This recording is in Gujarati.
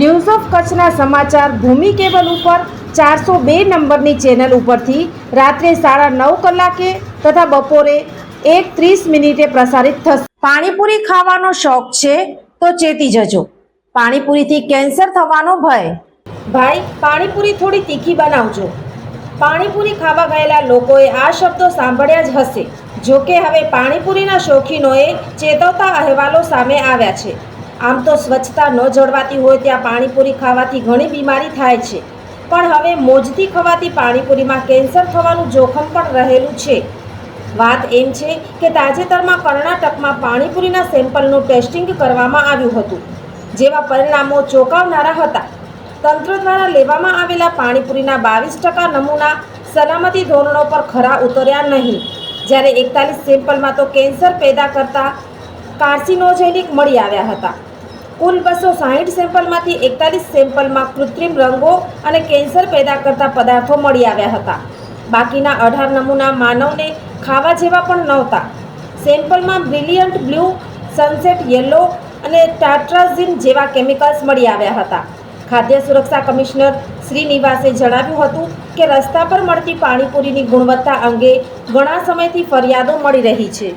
News of કચ્છના સમાચાર ભૂમિ કેબલ ઉપર ચારસો બે નંબરની ચેનલ ઉપરથી રાત્રે સાડા નવ કલાકે તથા બપોરે એક ત્રીસ મિનિટે પ્રસારિત થશે. પાણીપુરી ખાવાનો શોખ છે તો ચેતી જજો. પાણીપુરીથી કેન્સર થવાનો ભય. ભાઈ, પાણીપુરી થોડી તીખી બનાવજો. પાણીપુરી ખાવા ગયેલા લોકોએ આ શબ્દો સાંભળ્યા જ હશે. જોકે હવે પાણીપુરીના શોખીનોએ ચેતવતા અહેવાલો સામે આવ્યા છે. આમ તો સ્વચ્છતા ન જળવાતી હોય ત્યાં પાણીપુરી ખાવાથી ઘણી બીમારી થાય છે. પણ હવે મોજથી ખવાતી પાણીપુરીમાં કેન્સર થવાનું જોખમ પણ રહેલું છે. વાત એમ છે કે તાજેતરમાં કર્ણાટકમાં પાણીપુરીના સેમ્પલનું ટેસ્ટિંગ કરવામાં આવ્યું હતું, જેવા પરિણામો ચોંકાવનારા હતા. તંત્ર દ્વારા લેવામાં આવેલા પાણીપુરીના બાવીસ ટકા નમૂના સલામતી ધોરણો પર ખરા ઉતર્યા નહીં. જ્યારે એકતાલીસ સેમ્પલમાં તો કેન્સર પેદા કરતા કાર્સિનોજેનિક મળી આવ્યા હતા. કુલ બસો સાહીઠ સેમ્પલમાંથી એકતાલીસ સેમ્પલમાં કૃત્રિમ રંગો અને કેન્સર પેદા કરતા પદાર્થો મળી આવ્યા હતા. બાકીના અઢાર નમૂના માનવને ખાવા જેવા પણ નહોતા. સેમ્પલમાં બ્રિલિયન્ટ બ્લુ, સનસેટ યલો અને ટાટ્રાઝિન જેવા કેમિકલ્સ મળી આવ્યા હતા. ખાદ્ય સુરક્ષા કમિશનર શ્રીનિવાસે જણાવ્યું હતું કે રસ્તા પર મળતી પાણીપુરીની ગુણવત્તા અંગે ઘણા સમયથી ફરિયાદો મળી રહી છે.